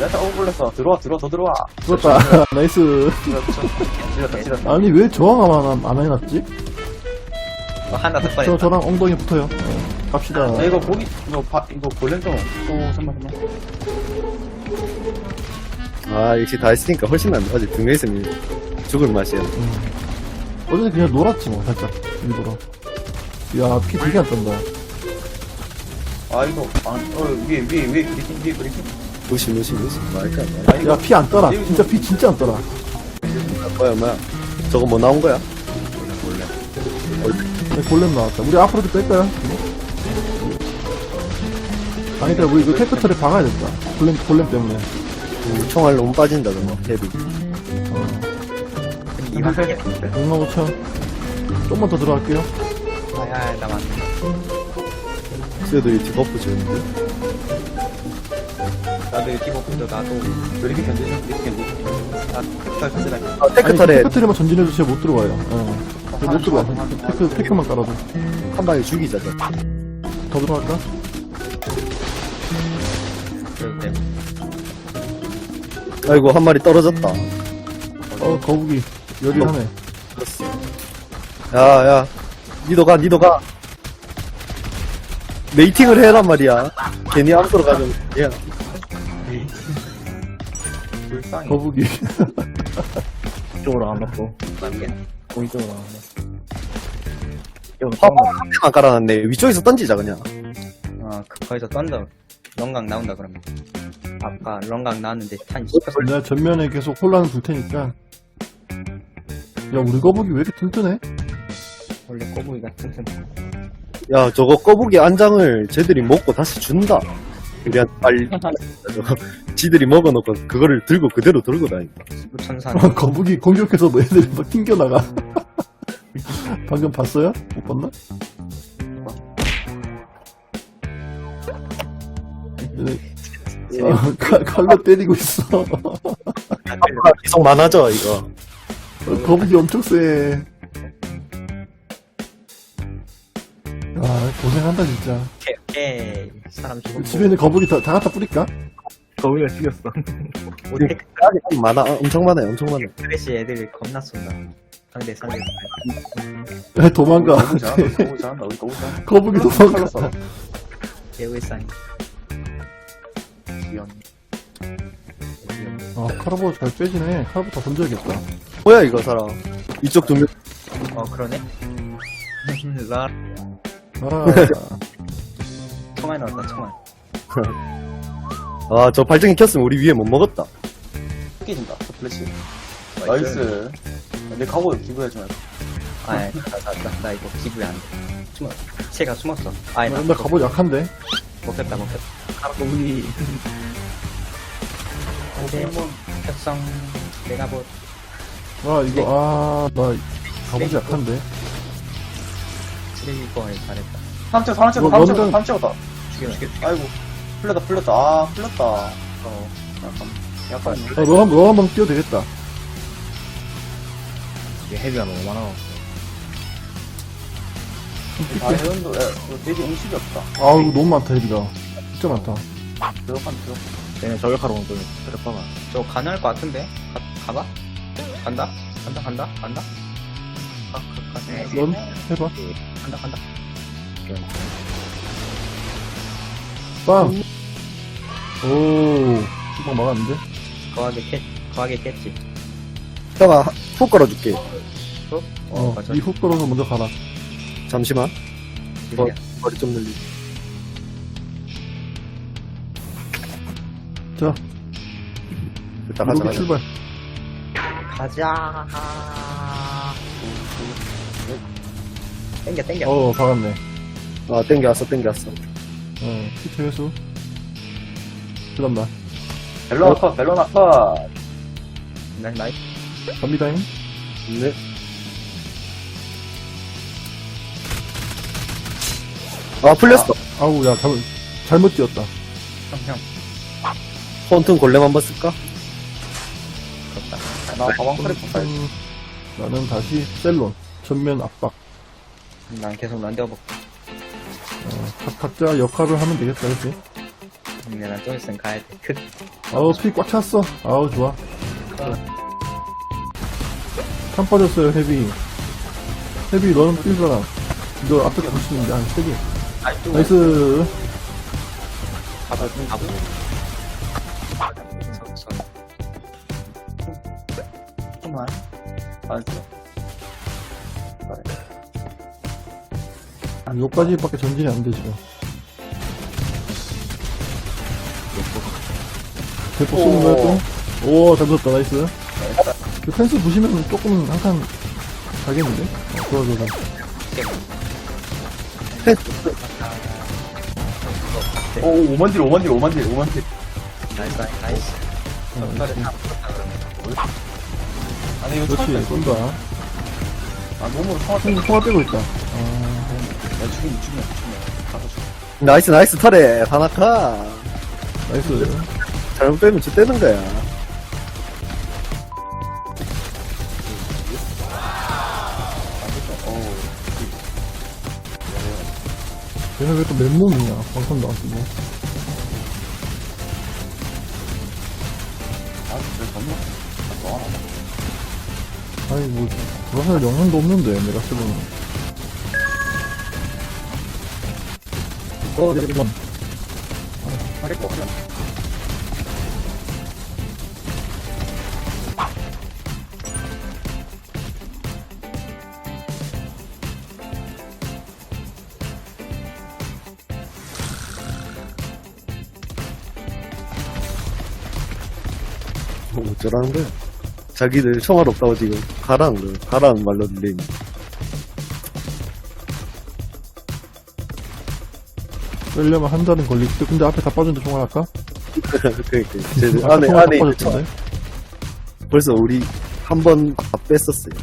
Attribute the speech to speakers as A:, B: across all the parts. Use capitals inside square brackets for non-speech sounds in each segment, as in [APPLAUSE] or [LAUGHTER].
A: 렌탈 오 올렸어 들어와 들어와 더 들어와
B: 죽었다. [LAUGHS] 나이스.
A: 찔렀다 찔렀다
B: 아니, 왜 저항 안, 안 해놨지?
C: 어, 하나 더
B: 저,
C: 뻔했다.
B: 저랑 엉덩이 붙어요. 네, 갑시다.
A: 야, 이거 고기 이거 바, 이거 볼렌 좀또 잠깐만요
D: 아, 역시 다 했으니까 훨씬 낫네. 어제 두 명이서 죽을 맛이야.
B: 어제 그냥 놀았지, 뭐, 살짝. 일부러. 야, 피 되게 안 떤다.
A: 아 이거 아, 어 위에 위에 위에 브리핑 위에 브리핑
D: 무시, 무시, 무시. 말까,
A: 아 이거
B: 야, 피 안 떠라. 진짜 피 진짜 안 떠라.
D: 말. 뭐야, 뭐야. 저거 뭐 나온 거야?
B: 네, 골렘 나왔다. 우리 앞으로도 뺄까요? 아니다, 우리 이거 테크터를 박아야겠다. 골렘, 골렘 때문에.
D: 음, 총알 너무 빠진다, 그거. 헤비.
A: 이만 빼
B: 6만 5천. 좀만 더 들어갈게요.
C: 아야, 나 맞네.
D: 그래도 이 디버프 주는데.
C: 나도 디버프도 나도.
A: 브리핑 견디죠 브리핑 견디죠 나
D: 아,
B: 아니,
D: 테크털에
B: 테크터리만 전진해주세요. 못 들어와요. 예. 못 들어와. 테크, 테크만 깔아도.
D: 한 방에 죽이자, 저.
B: 더 들어갈까?
D: 아이고, 한 마리 떨어졌다.
B: 어, 거북이. 요리하네.
D: 야, 야. 니도 가, 니도 가. 메이팅을 해란 말이야. 괜히 안 들어가면, 야.
A: 불쌍해
B: 거북이.
E: 이쪽으로 안 맞고
C: 맞게.
E: 오른쪽으로 안 맞고 이거
D: 화한 대만 깔아놨네. 위쪽에서 던지자, 그냥.
C: 어, 그, 거기서 던져. 런강 나온다, 그러면. 아까 런강 나왔는데 탄 씹혔어.
B: 내가 전면에 계속 혼란을 줄 테니까. 야, 우리 거북이 왜 이렇게 튼튼해?
C: 원래 꼬부기가 튼튼.
D: 야, 저거 꺼북이 안장을 쟤들이 먹고 다시 준다. 우리한테 빨리. [LAUGHS] 지들이 먹어놓고 그거를 들고 그대로 들고 다닌다.
C: 천산.
B: 어, 거북이 공격해서 뭐 애들이 막 튕겨나가. [LAUGHS] 방금 봤어요? 못 봤나? 얘네, 어, 칼- 칼로 때리고 있어.
D: 앞으로 계속 많아져, 이거.
B: 어, 거북이 엄청 세. 아, 고생한다, 진짜.
C: 오케이, 오케이. 사람 죽었고.
B: 집에 있는 거북이 다, 다 갖다 뿌릴까?
E: 거기가 죽였어
C: 우리
D: 아직 많아, 어, 엄청 많아요, 엄청 많아요.
C: 크래시 애들 겁나 쏜다. 상대 상대.
B: 야, 도망가.
A: 너무 잘한다 [LAUGHS] 너무 잘한다 우리 너무 잘한다
B: 거북이 도망가.
C: 개울상.
A: 귀여운
B: 아, 카르보 잘 빼지네. 카르보 다 던져야겠다.
D: 뭐야, 이거 사람. 이쪽 두 명.
C: 어, 그러네. 라, [LAUGHS]
B: 알아.
C: 총알 나왔다, 총알. [LAUGHS]
D: 아, 저 발전기 켰으면 우리 위에 못 먹었다.
A: 깨진다 플래시 나이스 내 가고 기부해주지 말고
C: 아, 나, 나, 나, 나 이거 기부에 안 돼. 숨어. 새가 숨었어. 아니,
B: 나, 나 갑옷 약한데?
C: 먹겠다, 먹겠다.
E: 거기
C: 근데, 협성, 내가 뭐,
B: 와, 이거, 아, 나 갑옷이 약한데?
C: 쓰레기권을 잘했다.
A: 사람 찍어 사람 찍어
B: 뭐,
A: 사람 찍어
B: 원정-
A: 사람 찍었다
C: 죽여, 죽여.
A: 아이고 풀렸다 풀렸다 아 풀렸다 어 약간 약간
B: 아, 너, 한- 너 한 번 뛰어도 되겠다.
E: 이게 헤비가 너무 많아
A: 아 회원도 야, 이거 돼지 음식이 없다
B: 아우, 너무 많다, 헤비가. 진짜 많다.
A: 들어간 들어
E: 얘네 저격하러 온 거면 저격하면
C: 저 가능할 것 같은데? 가, 가봐? 간다? 간다, 간다, 간다? 가, 가, 가.
B: 넌 해봐.
C: 간다, 간다.
B: 빵! 오, 금방 막았는데?
C: 거하게 깼, 거하게 깼지.
D: 형아, 훅 걸어줄게.
B: 어,
C: 맞아.
B: 이 훅 걸어서 먼저 가라.
D: 잠시만. 뭐,
C: 그래.
D: 머리 좀 늘리.
B: 자,
D: 일단 가자, 가자.
B: 출발.
C: 가자. 땡겨, 땡겨.
B: 어, 박았네.
D: 아, 땡겨왔어, 땡겨왔어.
B: 어, 히트 회수. 그 다음 나.
A: 벨로나 컷 벨로나 컷
C: 나, 나이.
B: 갑니다잉.
D: 네. 아, 풀렸어.
B: 아우, 야, 잘못, 잘못 뛰었다.
C: 형, 형.
D: 폰튼 골렘 한번 쓸까?
C: 그렇다.
A: 나 가방 사야지
B: 음, 나는 다시 셀론. 전면 압박.
C: 난 계속 런데어 볼게.
B: 어, 각, 각자 역할을 하면 되겠다, 그치?
C: 근데 난좀 있으면 가야 돼. 크.
B: 아우, 피 꽉 찼어. 아우, 좋아. 칸 빠졌어요, 헤비. 헤비, 너는 뛸 사람. 이거 앞에 보시는데, 한 3개.
C: 아이고.
B: 나이스.
C: 가봐, 좀 가보.
A: 조금만. 알았
B: 아, 요까지밖에 전진이 안 돼, 지금. 대포 쏘는 거야, 또? 오, 잘 붙었다, 나이스. 그 펜스 보시면 조금은 항상 가겠는데? 어, 좋아, 좋아, 좋아.
A: 오, 5만 딜, 5만 딜, 5만 딜, 5만 딜.
C: 나이스, 나이스, 나이스.
B: 어, 나이스.
A: 아니, 이거
B: 그렇지,
A: 총알
B: 쏜다.
A: 아, 몸으로 총알
B: 총, 총알 빼고 있다. 아,
A: 야, 죽이면, 죽이면, 죽이면. 가서 죽여.
D: 나이스, 나이스, 털에. 하나카.
B: 나이스.
D: 잘못 빼면 저 떼는 거야.
A: 어우,
B: 얘는 왜또 맨몸이냐, 나왔고.
A: 아, 진짜 너무. 아, 와.
B: 아니, 뭐, 돌아설 영향도 없는데, 내가 쓰고는. 어, 내가
A: 하겠다, 그냥.
D: 뭐 어쩌라는 거야. 자기들 총알 없다고 지금 거야. 가라는 말로 들리니.
B: 빼려면 한 달은 걸리겠지. 근데 앞에 다 빠졌는데 총알 할까?
D: 그러니까. 쟤들 안에, 안에
B: 다
D: 있는.
B: 빠졌던데?
D: 벌써 우리 한 번 다 뺐었어요.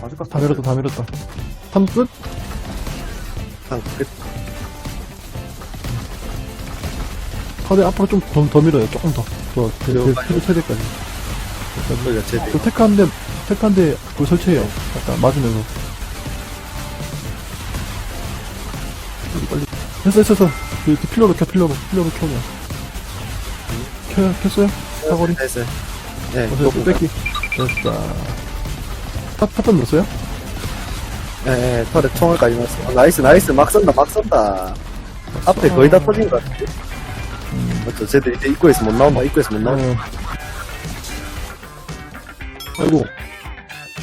A: 바주카
B: 다 밀었다, 다 밀었다. 3 끝?
D: 한 끝.
B: 카드 앞으로 좀 더, 더 밀어요. 조금 더. 더, 세대까지.
D: 그러니까 쟤들
B: 저 테크한데, 테크한데, 그걸 설치해요. 약간 맞으면서. 빨리. 됐어, 됐어, 됐어. 그, 그 필러로 켜, 필러로. 필러로 켜, 그냥. 켜, 켰어요? 사거리?
D: 됐어요. 네,
B: 어서 또 뺏기. 됐다. 탑, 탑은 넣었어요?
D: 예, 예, 털에 총알까지 넣었어. 아, 나이스, 나이스. 막 쏜다, 막 쏜다. 앞에 거의 다 터진 것 같은데. 맞죠? 쟤들 이제 입구에서 못 나온다, 입구에서 못 나온다.
B: 어. 아이고.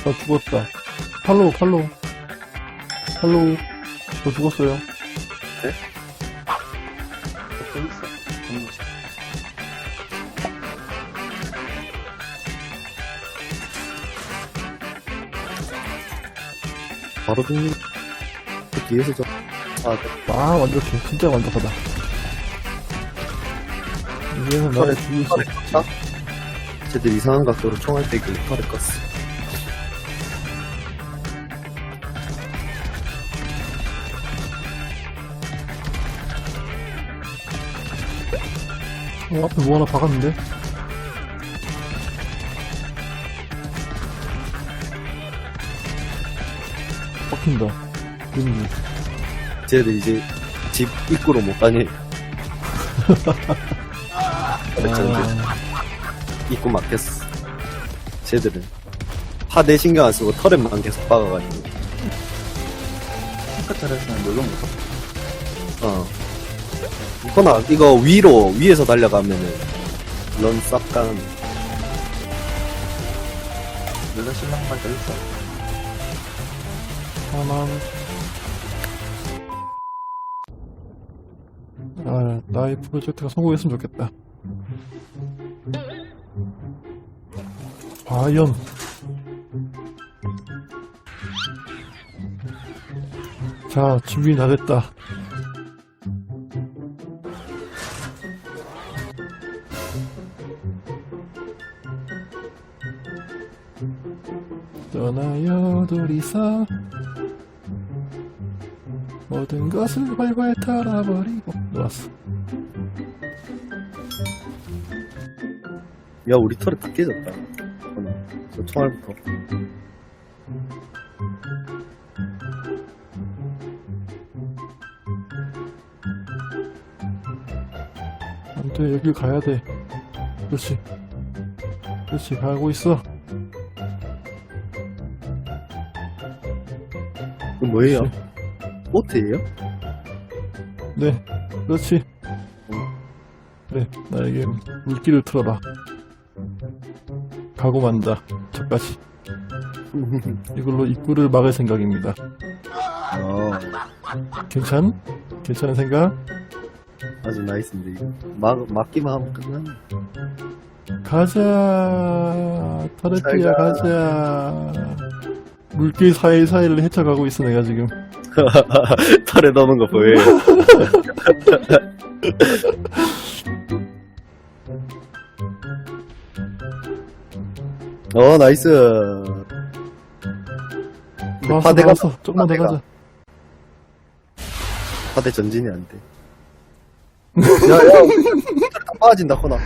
B: 나 죽었다. 팔로우, 팔로우. 팔로우. 저 죽었어요.
A: 또 있어. 음.
D: 바로 죽는. 그 뒤에서 저, 아, 그
B: 아, 완벽해. 진짜 완벽하다. 이제는 나를 죽일 수 없지.
D: 껐 다? 쟤들 이상한 각도로 총알 빼기 털에 껐어.
B: 어, 앞에 뭐 하나 박았는데? 박힌다. 음,
D: 쟤들 이제 집 입구로 못 가니. [LAUGHS]
B: 아,
D: 입구 막혔어. 쟤들은. 파대 신경 안 쓰고 털에만 계속 박아가지고.
A: 핑크텔에서는 놀러 못
D: 어. 이거나, 이거 위로, 위에서 달려가면은, 런싹 가는.
A: 놀러 신랑 한발 더 있어.
B: 하나. 아, 나의 프로젝트가 성공했으면 좋겠다. 과연. 자, 준비 다 됐다. 떠나요, 둘이서. 모든 것을 활활 털어버리고 놀았어.
D: 야, 우리 털에 다 깨졌다. 저 총알부터.
B: 안 돼, 여길 가야 돼. 그렇지. 그렇지, 가고 있어.
D: 그 뭐예요? 보트예요?
B: 네, 그렇지. 그래, 나에게 물기를 틀어라. 가고 만다. 저까지. 이걸로 입구를 막을 생각입니다.
D: 어,
B: 괜찮? 괜찮은 생각?
D: 아주 나이스인데, 이거. 막, 막기만 하면 끝나네.
B: 가자. 타르티야,
D: 잘 가.
B: 가자. 물길 사이사이를 헤쳐가고 있어, 내가 지금. [LAUGHS]
D: 털에 넣는 거 보여요. [LAUGHS] 어, 나이스.
B: 나왔어,
D: 파대가-
B: 나왔어. 조금만 더
D: 파대가.
B: 가자.
D: 파대 전진이 안 돼. [LAUGHS] 야, 야, 우리 다 빠진다, 코나.